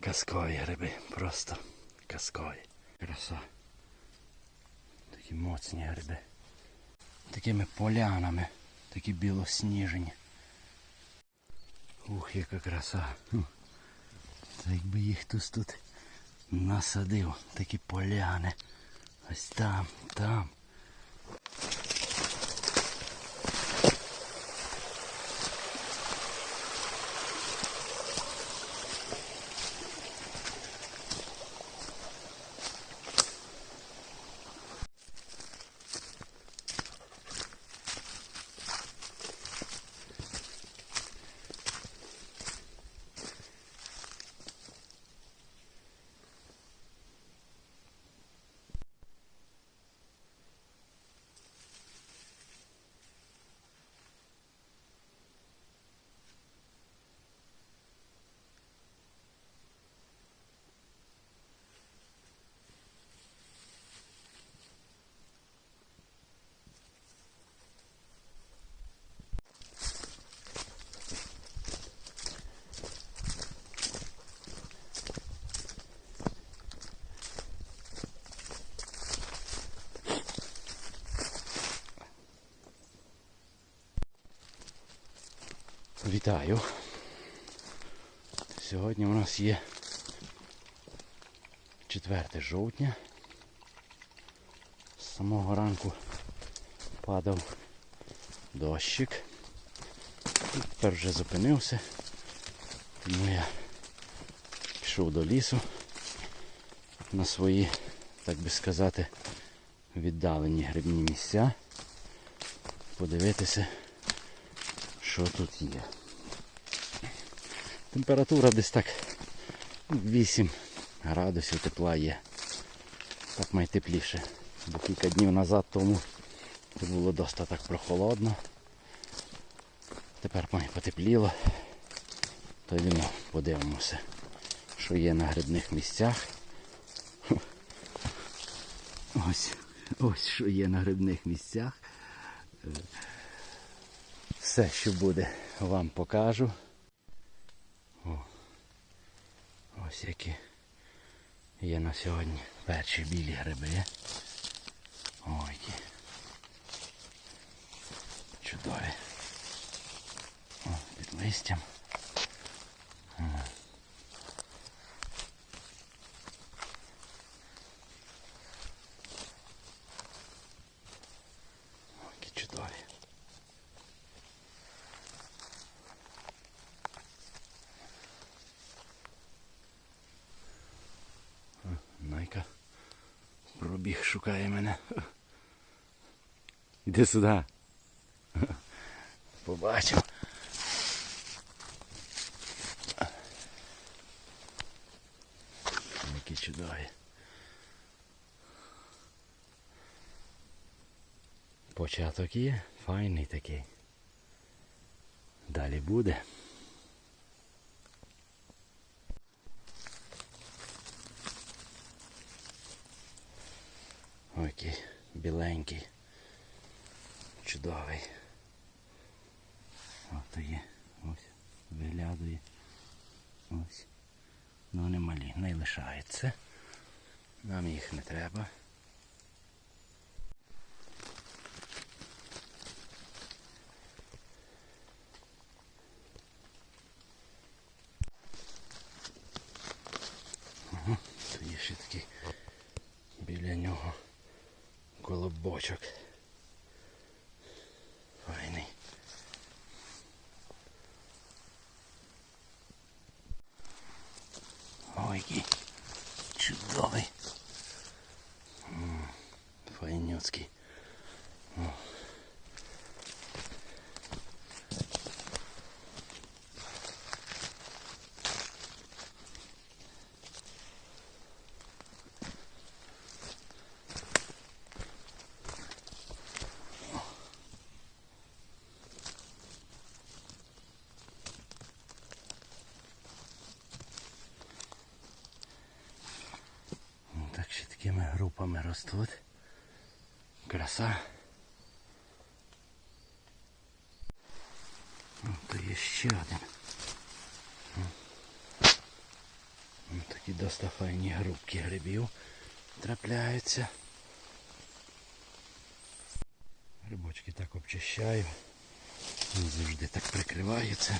Казкові гриби, просто казкові. Краса. Такі моцні гриби. Такими полянами, такі білосніжені. Ух, яка краса. Та якби їх хтось тут насадив, такі поляни. Ось там, там. Вітаю. Сьогодні у нас є 4 жовтня. З самого ранку падав дощик. І Тепер вже зупинився. Тому я пішов до лісу на свої, так би сказати, віддалені грибні місця. Подивитися, що тут є. Температура десь так 8 градусів тепла є. Так найтепліше. Бо кілька днів назад тому було досить прохолодно. Тепер потепліло. То йдемо подивимося, що є на грибних місцях. Ось, ось що є на грибних місцях. Все, що буде, вам покажу. О, ось які є на сьогодні перші білі гриби. Ой, які чудові. О, під листям. О. О, Які чудові. Найка пробіг шукає мене. Іди сюди. Побачив. Які чудові. Початок є, файний такий. Далі буде. Ой, який біленький. Чудовий. Ось то є. Ось. Виглядує. Ось. Ну вони малі. Не лишається. Нам їх не треба. То є ще такий біля нього колобочок. Файний. Ой, який чудовий. М, Файнюцький. О. Ну, Так ще такими групами ростуть. Краса. Ну, То є ще один. М, Такі доста файні грубки грибів трапляються. Грибочки так обчищаю. Вони завжди так прикриваються.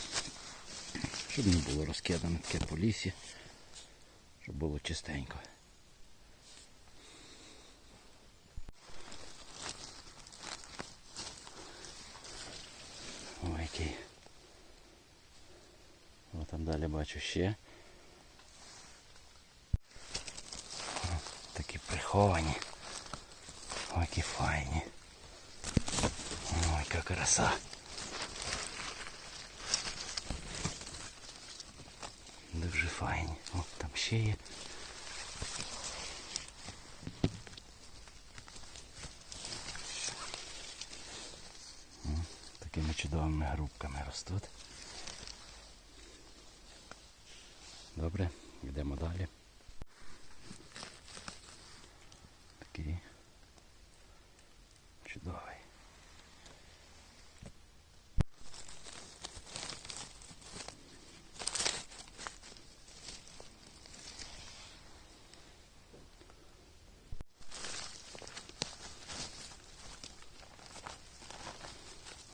Щоб не було розкидано таке по лісі. Щоб було чистенько. Ой, який. О, там далі бачу ще. О, такі приховані. Ой, які файні. Ой, яка краса. Дуже файні. О, там ще є. Ростуть. Добре, йдемо далі. Такий чудовий.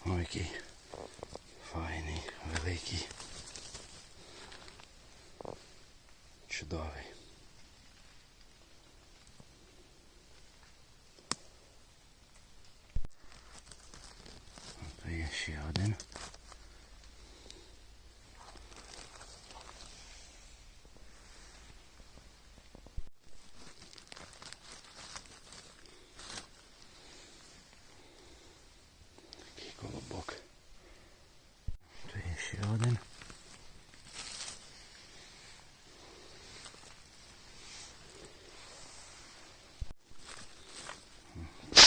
Ой, який файний, великий. Чудовий. Тут є ще один. Такий колобок. То є ще один.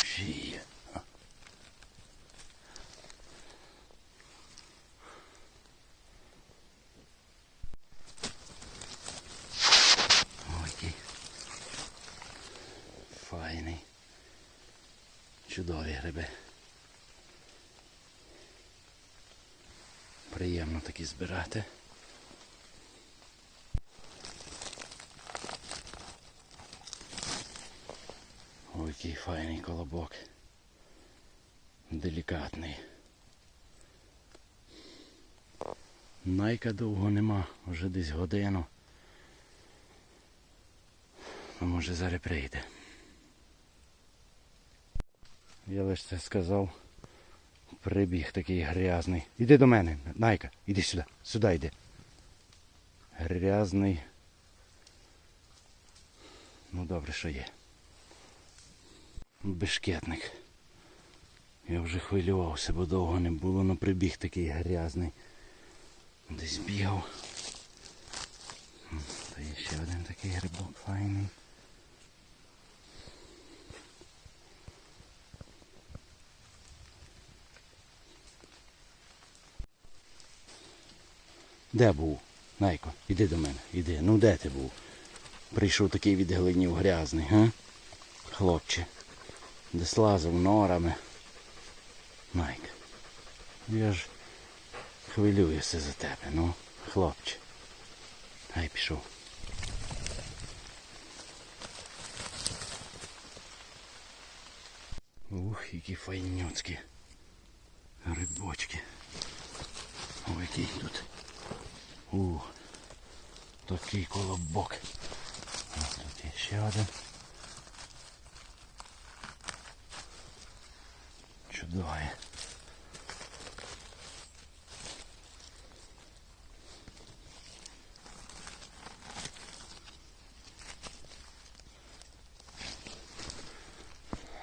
Ще є. Ой, який файний. Чудові гриби. Приємно такі збирати. Ой, який файний колобок. Делікатний. Найка довго нема, вже десь годину. Ну, може зараз прийде. Я лише це сказав. Прибіг такий грязний. Іди до мене, Найка, іди сюди, сюди йди. Грязний. Ну добре, що є. Бешкетник. Я вже хвилювався, бо довго не було, але прибіг такий грязний. Десь бігав. Та є ще один такий грибок файний. Де був? Найко, іди до мене, іди. Ну де ти був? Прийшов такий відглинів грязний, га? Хлопче. Десь лазив норами. Найк. Я ж хвилююся за тебе, ну, хлопче. Гай пішов. Ух, які файнюцькі. Рибочки. Ой, який тут. У, такий колобок. Ось тут є ще один. Чудовий.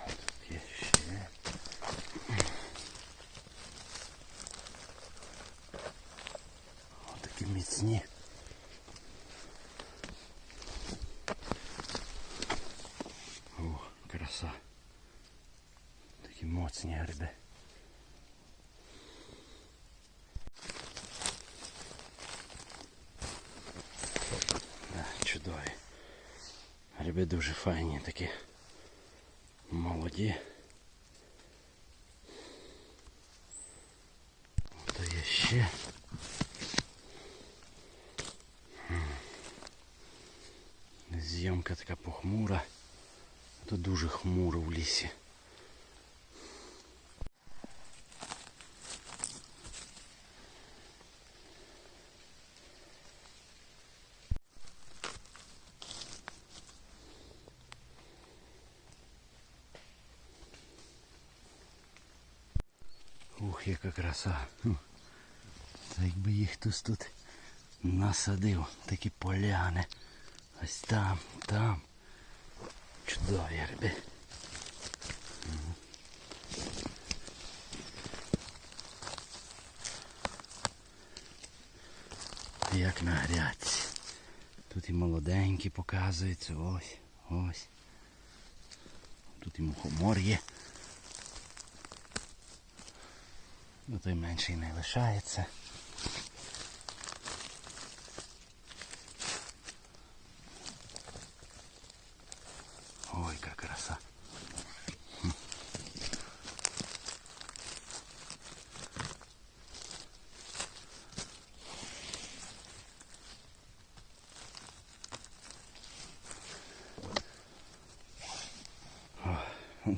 Тут є ще. О, такі міцні. О, краса. Такі моцні гриби. Чудові. Гриби дуже файні такі. Молоді. То є ще. Зйомка така похмура. Тут дуже хмуро в лісі. Ух, яка краса. Та якби їх хтось тут насадив, такі поляни. Ось там, там. Чудові риби. Як на грядці. Тут і молоденькі показуються. Ось, ось. Тут і мухомор є. Ну той менший не лишається. Ой, яка краса.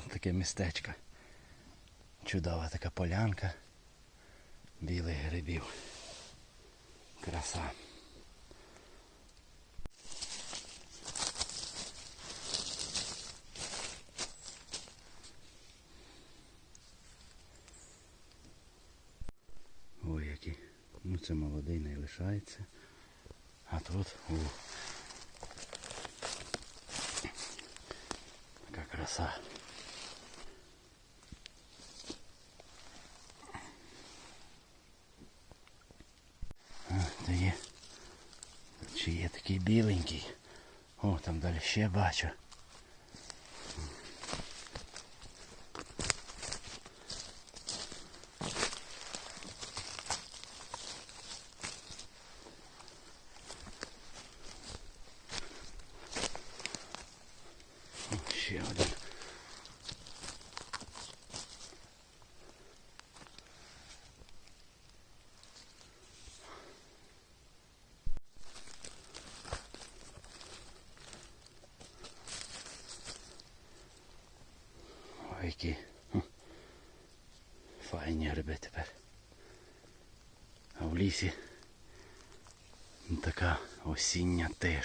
Таке містечко. Чудова така полянка білих грибів. Краса. Ой, які. Ну це молодий не лишається. А тут о, така краса. А, є. Чи є такий біленький? О, там далі ще бачу.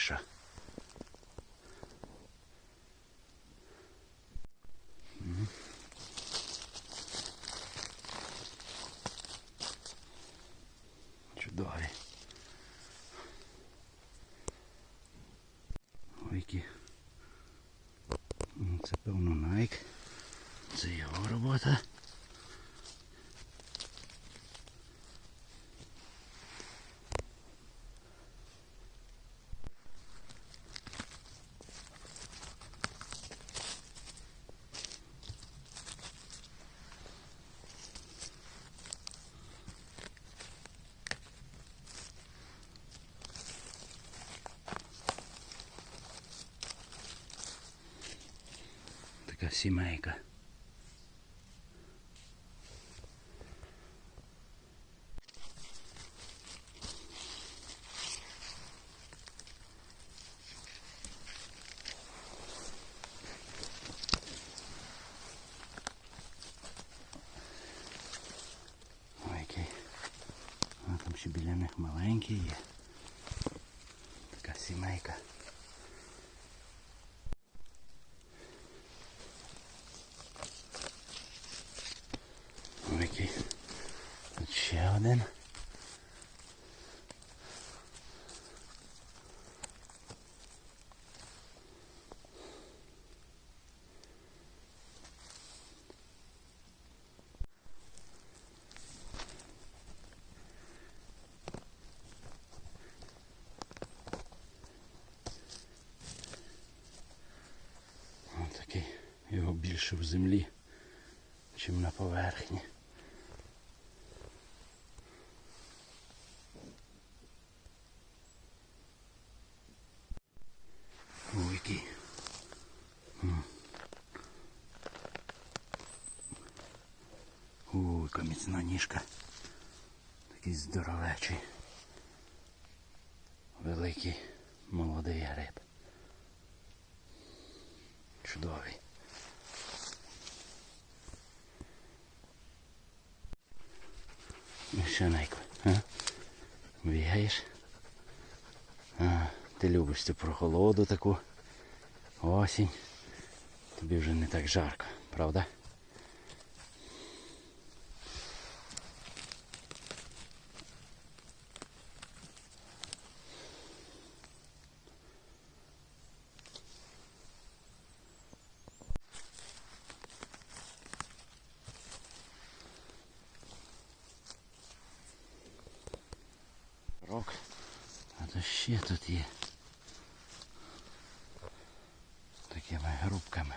pressure. Сімейка. Ой, який. А там ще біля них маленький є. Така сімейка. Ой, який. Тут ще один. Ось такий. Його більше в землі, чим на поверхні. Ой, який. Ой, яка ніжка. Такий здоровечий. Великий молодий гриб. чудовий. Найко, а? Бігаєш? А, ти любиш цю прохолоду таку. Осінь. Тобі вже не так жарко, правда? Рок. А то ще тут є. Такими грубками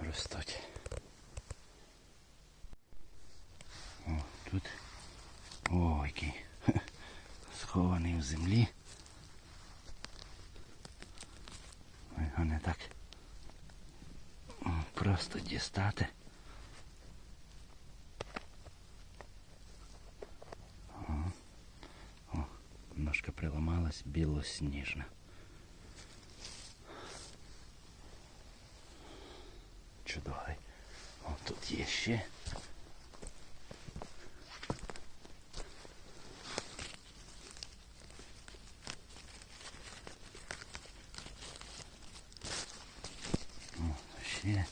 ростуть. О, тут. О, який. хе, Схований в землі. Не так. Просто дістати. Ножка приламалась білосніжна. Чудовий. О, тут є ще. О, ще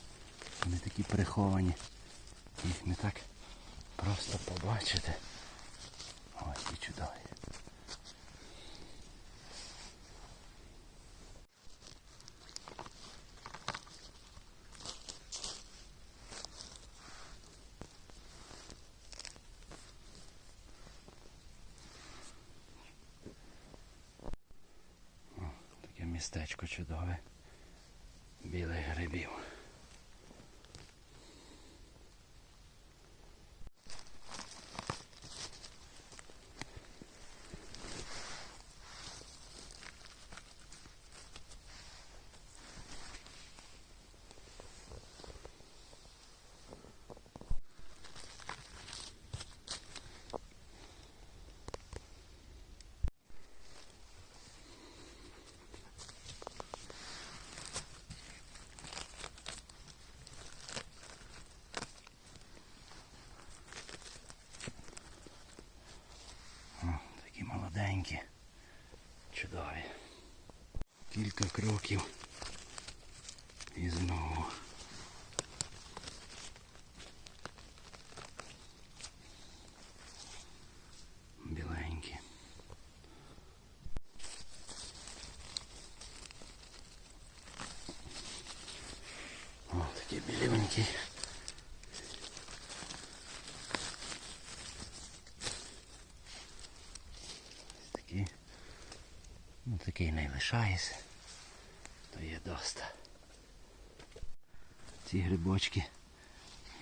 вони такі приховані. Їх не так просто побачити. Ось і чудові. Таке містечко чудове. Білих грибів. Кілька кроків. І знову. Біленькі. О, такі біленькі. Ось такі. Ну, такий не лишається. Ці грибочки.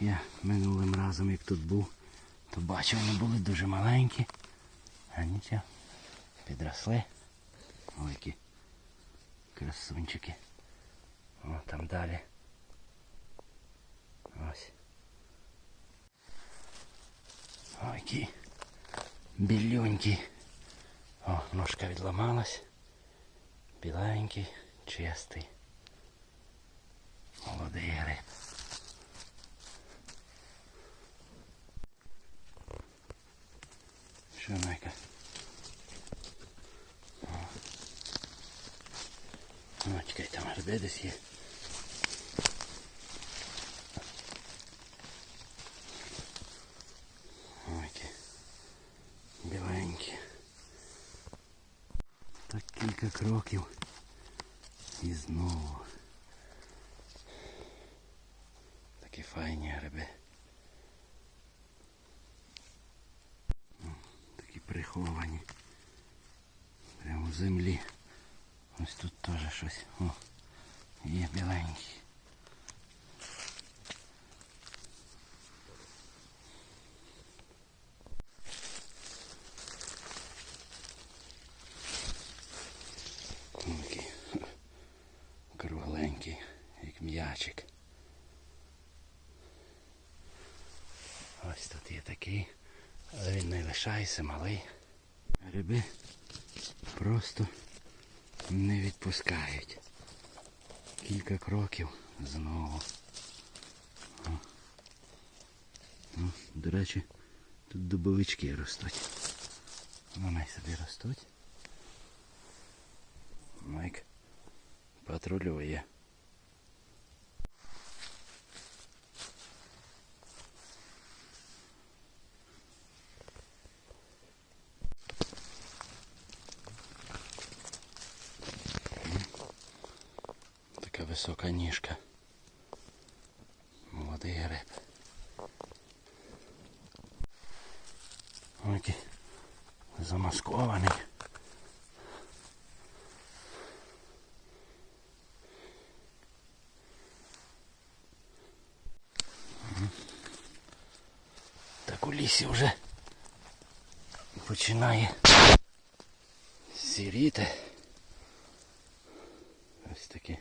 Я минулим разом, як тут був, то бачив, вони були дуже маленькі. А нічого. Підросли. Ой, які красунчики. О, там далі. Ось. Ой, які білюнькі. О, ножка відламалась. Біленький, чистий. Молодий гриб. Що Найка? О. О, чекай, там гриби десь є. Ой, які біленькі. Так кілька кроків. І знову. Такі файні гриби. Такі приховані. Прямо в землі. Ось тут теж щось. О, є біленький. Ось Такий кругленький, як м'ячик. Ось тут є такий, але він малий. Гриби просто не відпускають. Кілька кроків знову. О. Ну, до речі, тут дубовички ростуть. Вони собі ростуть. Майк патрулює. Така висока ніжка. Молодий гриб. Ой, замаскований. Так у лісі вже починає сіріти. Ось такі.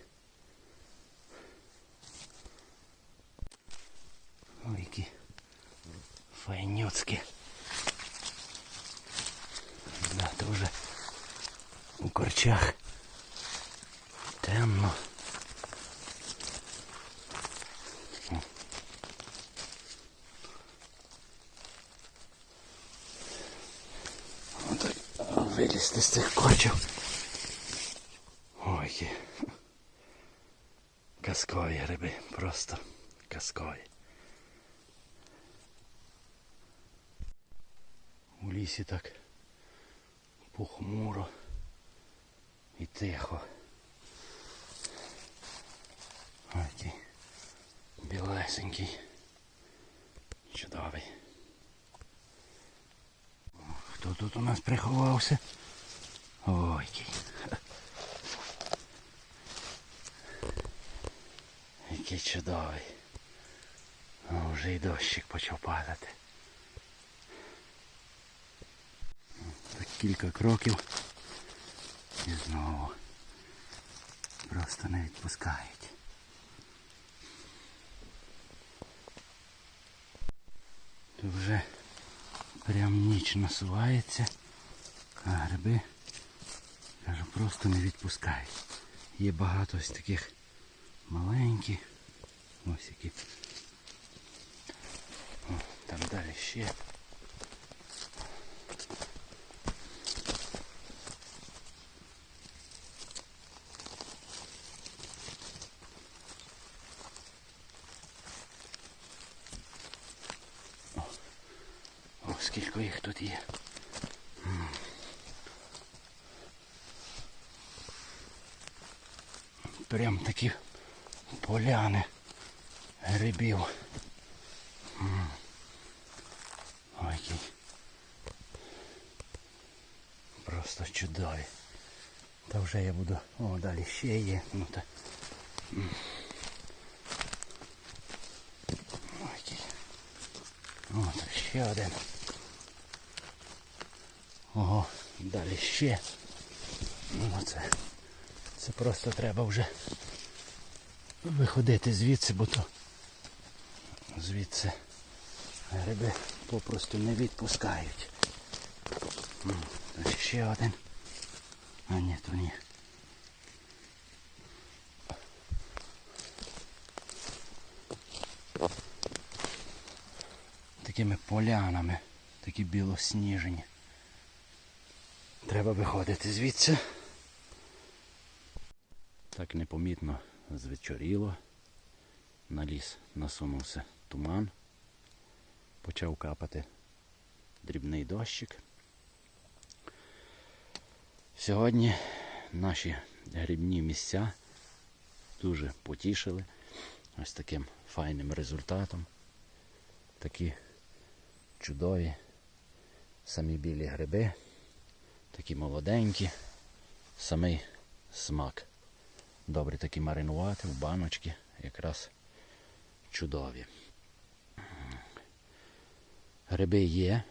Ой, які файнюцькі. Да, то вже у корчах темно. Вилізти з цих корчів. Ой, які казкові гриби, просто казкові. У лісі так похмуро і тихо. Який білесенький. Чудовий. Хто тут у нас приховався? Ой, який. Який чудовий. О, вже й дощик почав падати. Так кілька кроків і знову просто не відпускають. Тут вже прям ніч насувається, а гриби, кажу, просто не відпускають. Є багато ось таких маленьких. Ось які. О, там далі ще. тут є. М. Прям такі поляни грибів. М. Ой, які. Просто чудові. Та вже я буду... О, далі ще є. Ну та. М. Ой, який. О, так ще один. Ого, далі ще. Ну це. Це просто треба вже виходити звідси, бо то звідси гриби попросту не відпускають. М, ще один. А ні, то ні. Такими полянами, такі білосніжені. Треба виходити звідси. Так непомітно звечоріло. На ліс насунувся туман. Почав капати дрібний дощик. Сьогодні наші грибні місця дуже потішили ось таким файним результатом. Такі чудові самі білі гриби, такі молоденькі, самий смак. Добре такі маринувати в баночки, якраз чудові. Гриби є,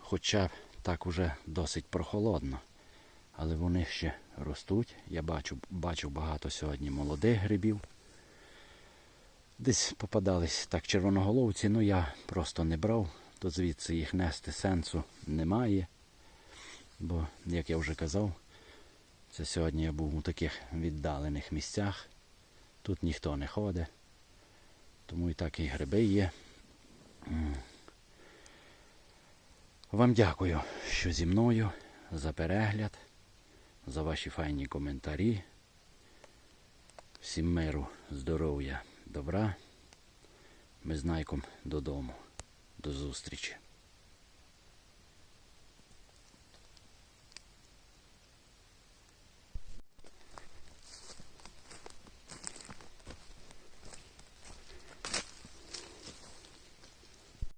хоча так уже досить прохолодно, але вони ще ростуть. Я бачу, бачу багато сьогодні молодих грибів. Десь попадались так червоноголовці, ну я просто не брав, то звідси їх нести сенсу немає. Бо, як я вже казав, це сьогодні я був у таких віддалених місцях, Тут ніхто не ходить. Тому і так і гриби є. Вам дякую, що зі мною за перегляд, за ваші файні коментарі. Всім миру, здоров'я, добра. Ми з Найком додому. До зустрічі.